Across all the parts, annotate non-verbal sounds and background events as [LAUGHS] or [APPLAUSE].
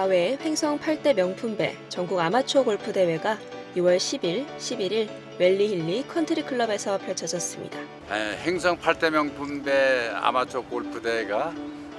제4회 횡성 8대 명품배 전국 아마추어 골프 대회가 6월 10일, 11일 웰리힐리 컨트리 클럽에서 펼쳐졌습니다. 에, 행성 8대 명품배 아마추어 골프 대회가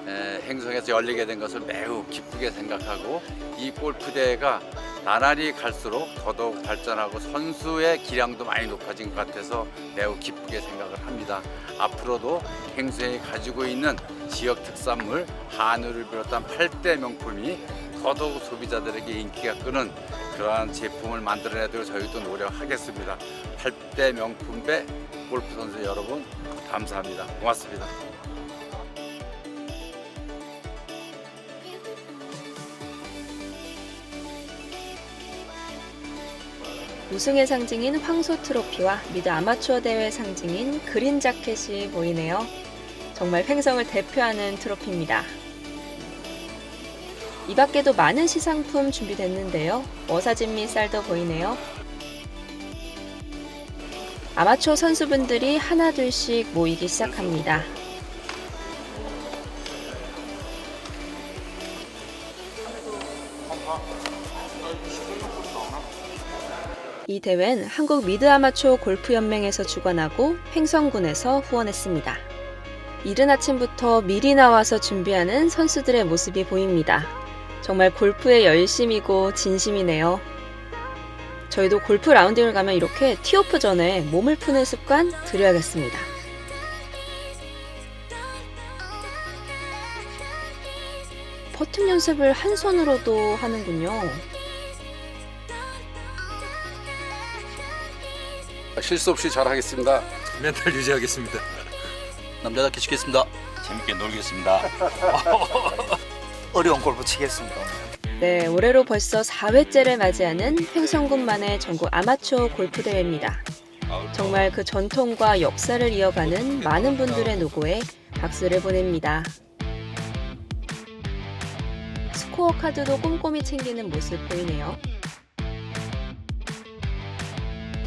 에, 행성에서 열리게 된 것을 매우 기쁘게 생각하고 이 골프 대회가 나날이 갈수록 더더욱 발전하고 선수의 기량도 많이 높아진 것 같아서 매우 기쁘게 생각을 합니다. 앞으로도 행성이 가지고 있는 지역 특산물 한우를 비롯한 8대 명품이 더더욱 소비자들에게 인기가 끄는 그러한 제품을 만들어내도록 저희도 노력하겠습니다. 8대 명품배 골프 선수 여러분 감사합니다. 고맙습니다. 우승의 상징인 황소 트로피와 미드 아마추어 대회 상징인 그린 자켓이 보이네요. 정말 횡성을 대표하는 트로피입니다. 이 밖에도 많은 시상품 준비됐는데요. 워사진 및 쌀도 보이네요. 아마추어 선수분들이 하나둘씩 모이기 시작합니다. 이 대회는 한국 미드 아마추어 골프 연맹에서 주관하고 횡성군에서 후원했습니다. 이른 아침부터 미리 나와서 준비하는 선수들의 모습이 보입니다. 정말 골프에 열심이고 진심이네요. 저희도 골프 라운딩을 가면 이렇게 티오프 전에 몸을 푸는 습관 들여야겠습니다. 퍼팅 연습을 한 손으로도 하는군요. 실수 없이 잘하겠습니다. 멘탈 유지하겠습니다. 남자답게 치겠습니다. 재밌게 놀겠습니다. [LAUGHS] 어려운 골프 치겠습니다. 네, 올해로 벌써 4회째를 맞이하는 횡성군만의 전국 아마추어 골프 대회입니다. 정말 그 전통과 역사를 이어가는 많은 분들의 노고에 박수를 보냅니다. 스코어 카드도 꼼꼼히 챙기는 모습 보이네요.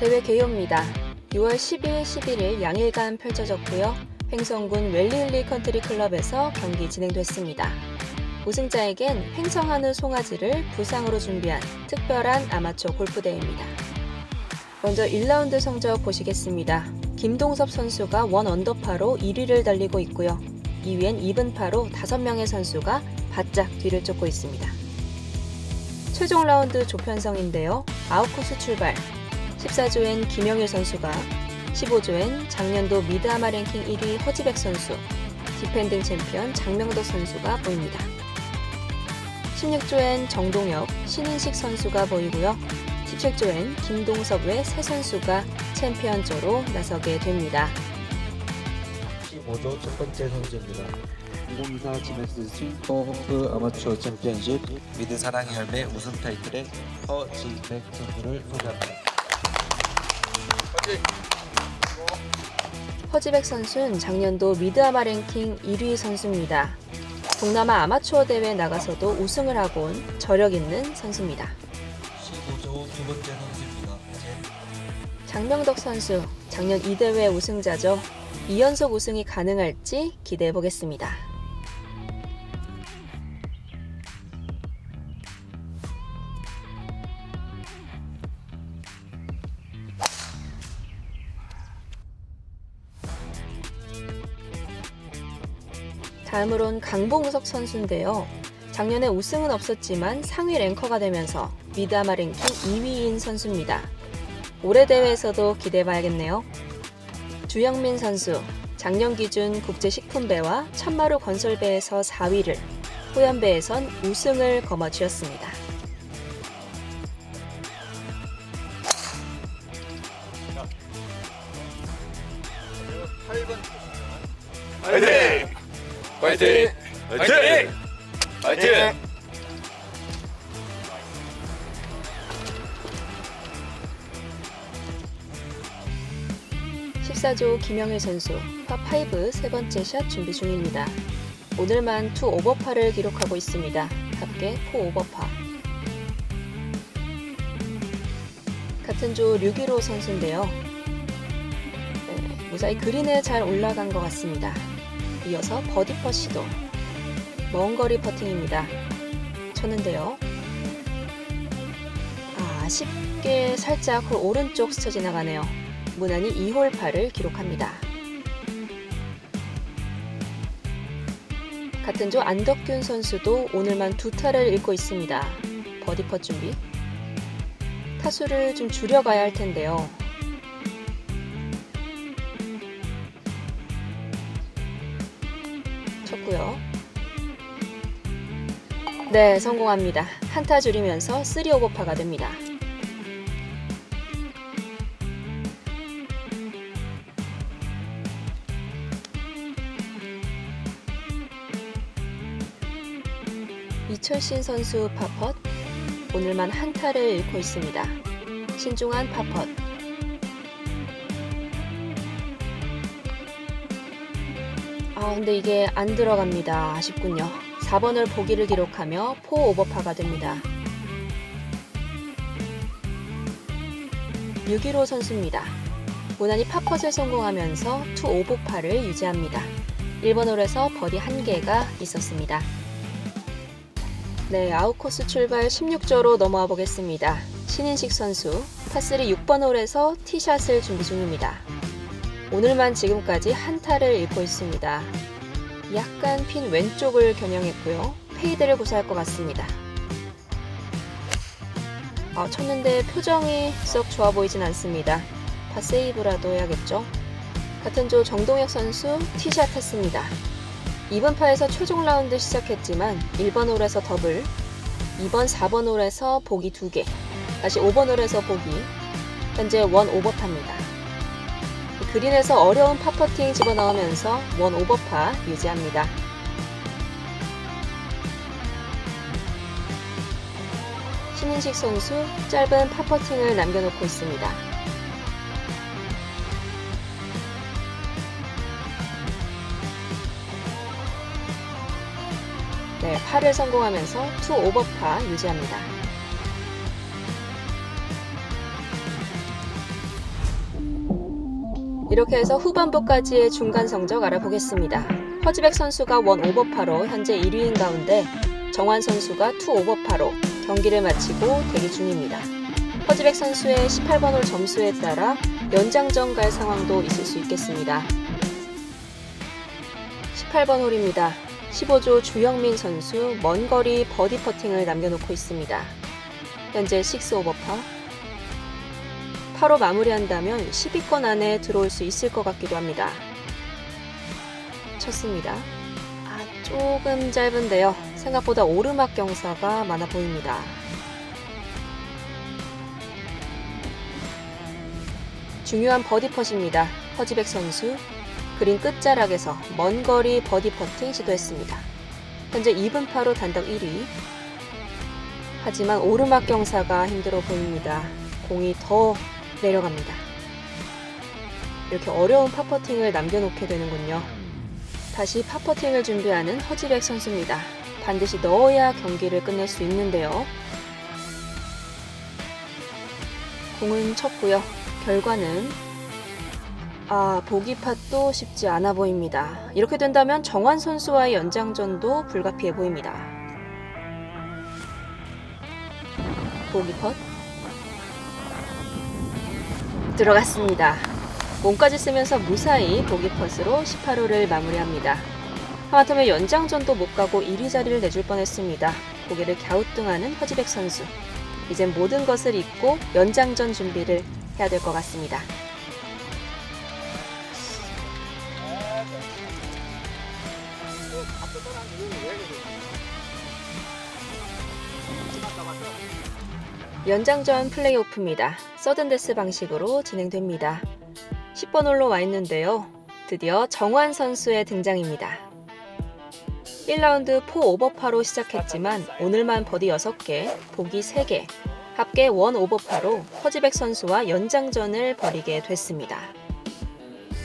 대회 개요입니다. 6월 10일, 11일 양일간 펼쳐졌고요. 횡성군 웰리힐리 컨트리 클럽에서 경기 진행됐습니다. 우승자에겐 횡성한우 송아지를 부상으로 준비한 특별한 아마추어 골프 대회입니다. 먼저 1라운드 성적 보시겠습니다. 김동섭 선수가 원 언더파로 1위를 달리고 있고요. 2위엔 2분파로 5명의 선수가 바짝 뒤를 쫓고 있습니다. 최종 라운드 조편성인데요. 아웃코스 출발. 14조엔 김영일 선수가 15조엔 작년도 미드아마 랭킹 1위 허지백 선수, 디펜딩 챔피언 장명덕 선수가 보입니다. 16조엔 정동혁, 신인식 선수가 보이고요. 17조엔 김동섭 외 세 선수가 챔피언조로 나서게 됩니다. 15조 첫 번째 선수입니다. 2024 지메스 싱커호프 아마추어 챔피언십 미드 사랑의 열매 우승 타이틀의 허지백 선수를 소개합니다. 허지백 선수는 작년도 미드 아마 랭킹 1위 선수입니다. 동남아 아마추어 대회에 나가서도 우승을 하고 온 저력 있는 선수입니다. 15조 두 번째 선수입니다. 장명덕 선수, 작년 이 대회 우승자죠. 2연속 우승이 가능할지 기대해 보겠습니다. 다음으론 강봉석 선수인데요. 작년에 우승은 없었지만 상위 랭커가 되면서 미드아마 랭킹 2위인 선수입니다. 올해 대회에서도 기대해봐야겠네요. 주영민 선수, 작년 기준 국제식품배와 천마루 건설배에서 4위를, 호연배에선 우승을 거머쥐었습니다. 화이팅! 화이팅! 화이팅! 화이팅! 14조 김영일 선수, 파5 세 번째 샷 준비 중입니다. 오늘만 투 오버파를 기록하고 있습니다. 합계 포 오버파. 같은 조 류기로 선수인데요. 네, 무사히 그린에 잘 올라간 것 같습니다. 이어서 버디 퍼시도 먼 거리 퍼팅입니다. 쳤는데요. 아, 쉽게 살짝 홀 오른쪽 스쳐 지나가네요. 무난히 2홀 파를 기록합니다. 같은 조 안덕균 선수도 오늘만 두 타를 잃고 있습니다. 버디 펫 준비. 타수를 좀 줄여가야 할 텐데요. 쳤고요. 네, 성공합니다. 한타 줄이면서 3 오버파가 됩니다. 이철신 선수 파펫 오늘만 한타를 잃고 있습니다. 신중한 파펫 아 근데 이게 안 들어갑니다. 아쉽군요. 4번을 보기를 기록하며 4 오버파가 됩니다. 6.15 선수입니다. 무난히 파펫을 성공하면서 2 오버파를 유지합니다. 1번 홀에서 버디 1개가 있었습니다. 네, 아웃코스 출발 16조로 넘어와 보겠습니다. 신인식 선수, 파3 6번 홀에서 티샷을 준비 중입니다. 오늘만 지금까지 한 타를 잃고 있습니다. 약간 핀 왼쪽을 겨냥했고요. 페이드를 구사할 것 같습니다. 아, 쳤는데 표정이 썩 좋아 보이진 않습니다. 파세이브라도 해야겠죠? 같은 조 정동혁 선수 티샷 했습니다. 2번 파에서 최종 라운드 시작했지만 1번 홀에서 더블, 2번, 4번 홀에서 보기 2개, 다시 5번 홀에서 보기, 현재 원 오버파입니다. 그린에서 어려운 파퍼팅 집어넣으면서 원 오버파 유지합니다. 신인식 선수 짧은 파퍼팅을 남겨놓고 있습니다. 네, 8을 성공하면서 2 오버파 유지합니다. 이렇게 해서 후반부까지의 중간 성적 알아보겠습니다. 허즈백 선수가 원 오버파로 현재 1위인 가운데 정환 선수가 2 오버파로 경기를 마치고 대기 중입니다. 허즈백 선수의 18번 홀 점수에 따라 연장전 갈 상황도 있을 수 있겠습니다. 18번 홀입니다. 15조 주영민 선수 먼 거리 버디 퍼팅을 남겨놓고 있습니다. 현재 6 오버파. 8호 마무리한다면 10위권 안에 들어올 수 있을 것 같기도 합니다. 쳤습니다. 아, 조금 짧은데요. 생각보다 오르막 경사가 많아 보입니다. 중요한 버디 펫입니다. 허지백 선수 그린 끝자락에서 먼 거리 버디 퍼팅 시도했습니다. 현재 2분 파로 단독 1위. 하지만 오르막 경사가 힘들어 보입니다. 공이 더 내려갑니다. 이렇게 어려운 파퍼팅을 남겨놓게 되는군요. 다시 파퍼팅을 준비하는 허지백 선수입니다. 반드시 넣어야 경기를 끝낼 수 있는데요. 공은 쳤고요. 결과는 아, 보기 팟도 쉽지 않아 보입니다. 이렇게 된다면 정환 선수와의 연장전도 불가피해 보입니다. 보기 팟 들어갔습니다. 몸까지 쓰면서 무사히 보기 펫으로 18호를 마무리합니다. 하마터면 연장전도 못 가고 1위 자리를 내줄 뻔했습니다. 고개를 갸우뚱하는 허지백 선수. 이젠 모든 것을 잊고 연장전 준비를 해야 될 것 같습니다. 연장전 플레이오프입니다. 서든데스 방식으로 진행됩니다. 10번 홀로 와 있는데요. 드디어 정환 선수의 등장입니다. 1라운드 4 오버파로 시작했지만 오늘만 버디 6개, 보기 3개, 합계 1 오버파로 허지백 선수와 연장전을 벌이게 됐습니다.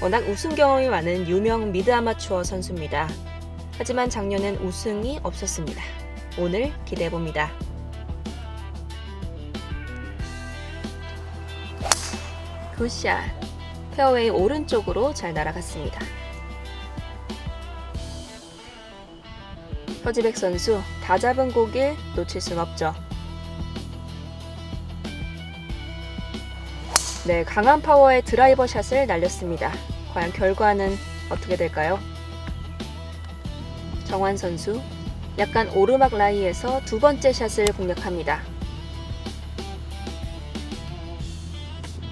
워낙 우승 경험이 많은 유명 미드 아마추어 선수입니다. 하지만 작년엔 우승이 없었습니다. 오늘 기대해 봅니다. 굿샷. 페어웨이 오른쪽으로 잘 날아갔습니다. 허지백 선수 다 잡은 고길 놓칠 순 없죠. 네, 강한 파워의 드라이버 샷을 날렸습니다. 과연 결과는 어떻게 될까요? 정환 선수 약간 오르막 라이에서 두 번째 샷을 공략합니다.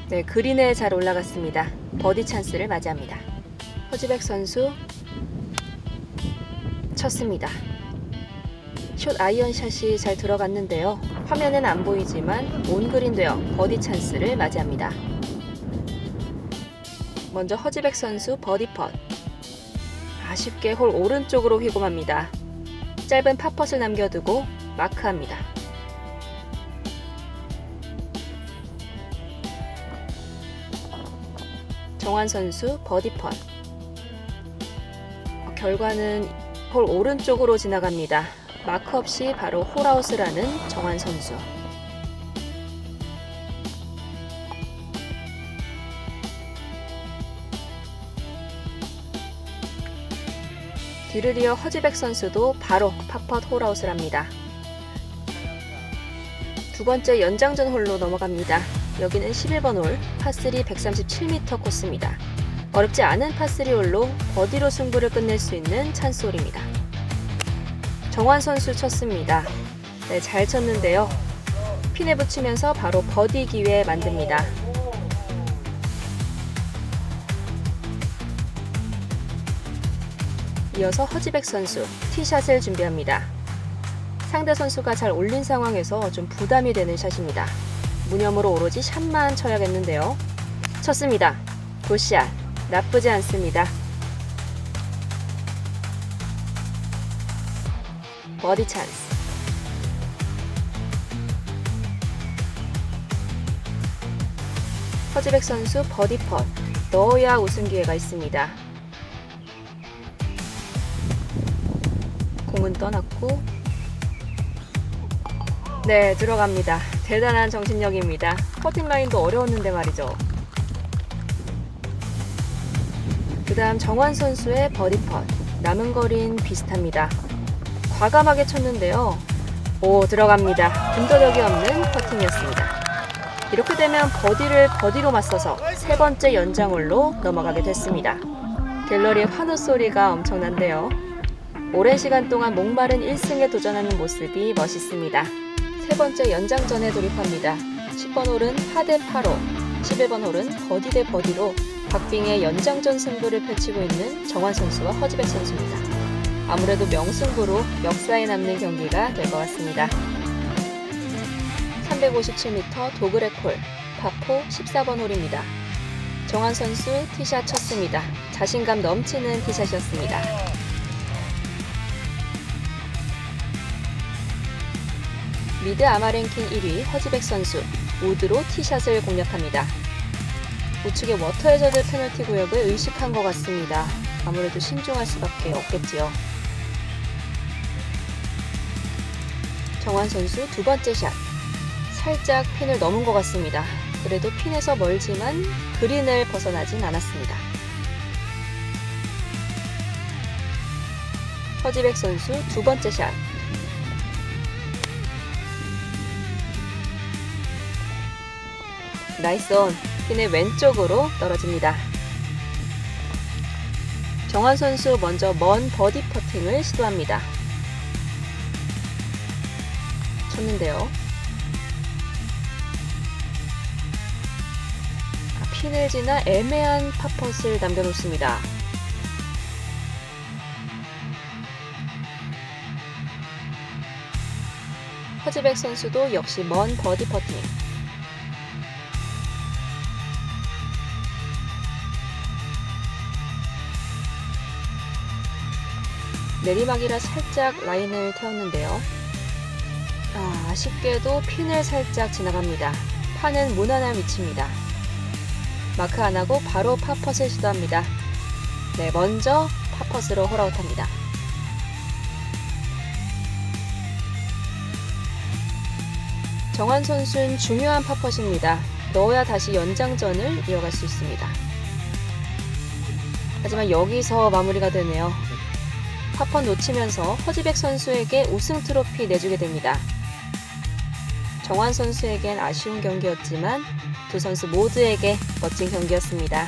네, 그린에 잘 올라갔습니다. 버디 찬스를 맞이합니다. 허지백 선수 쳤습니다. 숏 아이언 샷이 잘 들어갔는데요. 화면엔 안 보이지만 온그린 되어 버디 찬스를 맞이합니다. 먼저 허지백 선수 버디 펫. 아쉽게 홀 오른쪽으로 휘공합니다. 짧은 팝펫을 남겨두고 마크합니다. 정환 선수 버디 펫. 어, 결과는 홀 오른쪽으로 지나갑니다. 마크 없이 바로 홀아웃을 하는 정환 선수. 뒤를 이어 허지백 선수도 바로 팝펫 홀아웃을 합니다. 두 번째 연장전 홀로 넘어갑니다. 여기는 11번 홀, 파3 137m 코스입니다. 어렵지 않은 파3 홀로 버디로 승부를 끝낼 수 있는 찬스 홀입니다. 정환 선수 쳤습니다. 네, 잘 쳤는데요. 핀에 붙이면서 바로 버디 기회 만듭니다. 이어서 허지백 선수 티샷을 준비합니다. 상대 선수가 잘 올린 상황에서 좀 부담이 되는 샷입니다. 무념으로 오로지 샷만 쳐야겠는데요. 쳤습니다. 굿샷. 나쁘지 않습니다. 버디 찬스. 허지백 선수 버디 펫. 넣어야 우승 기회가 있습니다. 공은 떠났고 네 들어갑니다. 대단한 정신력입니다. 퍼팅 라인도 어려웠는데 말이죠. 그 다음 정환 선수의 버디 펫 남은 거리는 비슷합니다. 과감하게 쳤는데요. 오 들어갑니다. 군더더기 없는 퍼팅이었습니다. 이렇게 되면 버디를 버디로 맞서서 세 번째 연장홀로 넘어가게 됐습니다. 갤러리의 환호 소리가 엄청난데요. 오랜 시간 동안 목마른 1승에 도전하는 모습이 멋있습니다. 세 번째 연장전에 돌입합니다. 10번 홀은 8대 8로, 11번 홀은 버디 대 버디로 박빙의 연장전 승부를 펼치고 있는 정환 선수와 허지백 선수입니다. 아무래도 명승부로 역사에 남는 경기가 될 것 같습니다. 357m 도그레 콜, 파포 14번 홀입니다. 정환 선수 티샷 쳤습니다. 자신감 넘치는 티샷이었습니다. 미드 아마 랭킹 1위 허지백 선수 우드로 티샷을 공략합니다. 우측의 워터 해저드 페널티 구역을 의식한 것 같습니다. 아무래도 신중할 수밖에 없겠지요. 정환 선수 두 번째 샷. 살짝 핀을 넘은 것 같습니다. 그래도 핀에서 멀지만 그린을 벗어나진 않았습니다. 허지백 선수 두 번째 샷. 나이스 온 핀의 왼쪽으로 떨어집니다. 정환 선수 먼저 먼 버디 퍼팅을 시도합니다. 쳤는데요. 아, 핀을 지나 애매한 팝펫을 남겨놓습니다. 허지백 선수도 역시 먼 버디 퍼팅. 내리막이라 살짝 라인을 태웠는데요. 아, 아쉽게도 핀을 살짝 지나갑니다. 파는 무난한 위치입니다. 마크 안 하고 바로 파펫을 시도합니다. 네, 먼저 파펫으로 홀아웃합니다. 정환 선수는 중요한 파펫입니다. 넣어야 다시 연장전을 이어갈 수 있습니다. 하지만 여기서 마무리가 되네요. 파펀 놓치면서 허지백 선수에게 우승 트로피 내주게 됩니다. 정환 선수에겐 아쉬운 경기였지만 두 선수 모두에게 멋진 경기였습니다.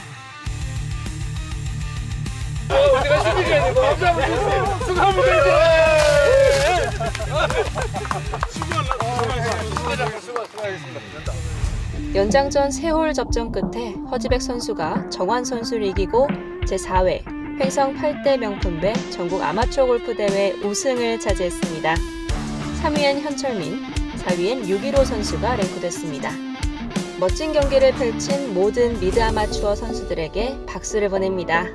연장전 세홀 접전 끝에 허지백 선수가 정환 선수를 이기고 제4회 횡성 8대 명품배 전국 아마추어 골프 대회 우승을 차지했습니다. 3위엔 현철민, 4위엔 615 선수가 랭크됐습니다. 멋진 경기를 펼친 모든 미드 아마추어 선수들에게 박수를 보냅니다.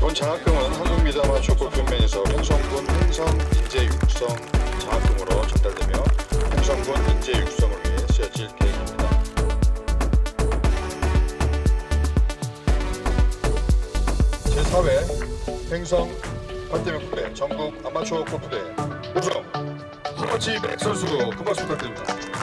본 장학금은 한국 미드 아마추어 골프연맹에서 행성군 행성 인재 육성 장학금으로 전달되며 행성군 인재 육성을 위해 쓰여질 계획입니다. 제4회 행성 한대명대 전국 아마추어 골프대회 우승 허지백 선수 큰 박수 부탁드립니다.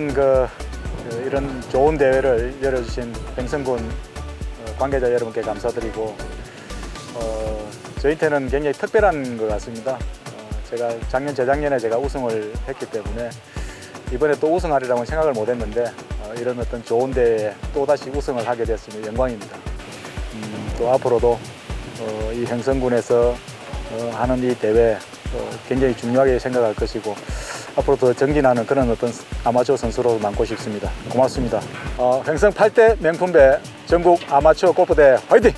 어, 우선 그 어, 이런 좋은 대회를 열어주신 뱅성군 어, 관계자 여러분께 감사드리고 어, 저희한테는 굉장히 특별한 것 같습니다. 어, 제가 작년 재작년에 제가 우승을 했기 때문에 이번에 또 우승하리라고 생각을 못했는데 어, 이런 어떤 좋은 대회에 또 다시 우승을 하게 됐으니 영광입니다. 음, 또 앞으로도 어, 이 행성군에서 어, 하는 이 대회 어, 굉장히 중요하게 생각할 것이고 앞으로 더 정진하는 그런 어떤 아마추어 선수로 남고 싶습니다. 고맙습니다. 어, 횡성 8대 명품배 전국 아마추어 골프대 화이팅!